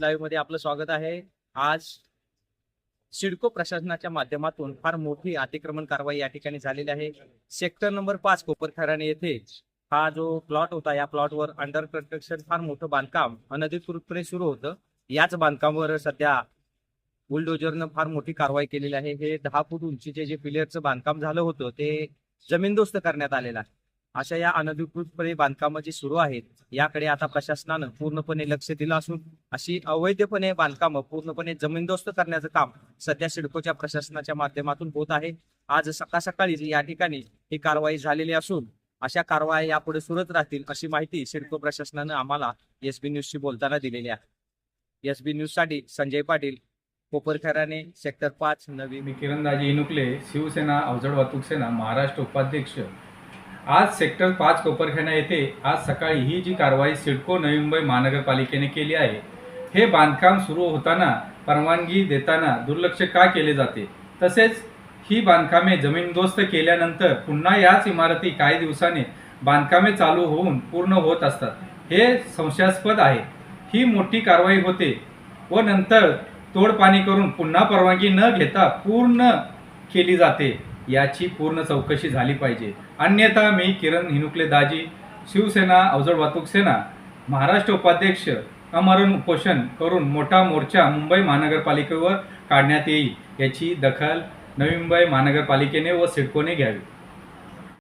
लाईव्हमध्ये आपलं स्वागत आहे. आज सिडको प्रशासनाच्या माध्यमातून फार मोठी अतिक्रमण कारवाई या ठिकाणी झालेली आहे. सेक्टर नंबर पाच कोपरखराणे येथे हा जो प्लॉट होता या प्लॉटवर अंडर कन्स्ट्रक्शन फार मोठं बांधकाम अनधिकृतपणे सुरू होतं. याच बांधकामावर सध्या बुलडोजरनं फार मोठी कारवाई केलेली आहे. हे दहा फूट उंचीचे जे पिलरचं बांधकाम झालं होतं ते जमीनदोस्त करण्यात आलेलं आहे. अशा या अनधिकृतपणे बांधकामं जी सुरू आहेत याकडे आता प्रशासनानं पूर्णपणे लक्ष दिलं असून अशी अवैधपणे बांधकामं पूर्णपणे जमीनदोस्त करण्याचं काम सध्या सिडकोच्या प्रशासनाच्या माध्यमातून होत आहे. आज सकाळ सकाळीच या ठिकाणी ही कारवाई झालेली असून अशा कारवाई यापुढे सुरत राहतील अशी माहिती सिडको प्रशासनानं आम्हाला एस बी न्यूजशी बोलताना दिलेली आहे. एस बी न्यूजसाठी संजय पाटील कोपरखराने सेक्टर पाच नवी मी किरणदाजी इनुकले शिवसेना अवजड वाहतूक सेना महाराष्ट्र उपाध्यक्ष आज सेक्टर पाच कोपरखाना येथे आज सकाळी ही जी कारवाई सिडको नवी मुंबई महानगरपालिकेने केली आहे हे बांधकाम सुरू होताना परवानगी देताना दुर्लक्ष का केले जाते? तसेच ही बांधकामे जमीनदोस्त केल्यानंतर पुन्हा याच इमारती काही दिवसाने बांधकामे चालू होऊन पूर्ण होत असतात. हे संशयास्पद आहे. ही मोठी कारवाई होते व नंतर तोडपाणी करून पुन्हा परवानगी न घेता पूर्ण केली जाते. याची पूर्ण चौकशी झाली पाहिजे. अन्यथा मी किरण हिनुकले दाजी शिवसेना अवजड वाहतूक सेना महाराष्ट्र उपाध्यक्ष अमरण उपोषण करून मोठा मोर्चा मुंबई महानगरपालिकेवर काढण्यात येईल याची दखल नवी मुंबई महानगरपालिकेने व सिडकोने घ्यावी.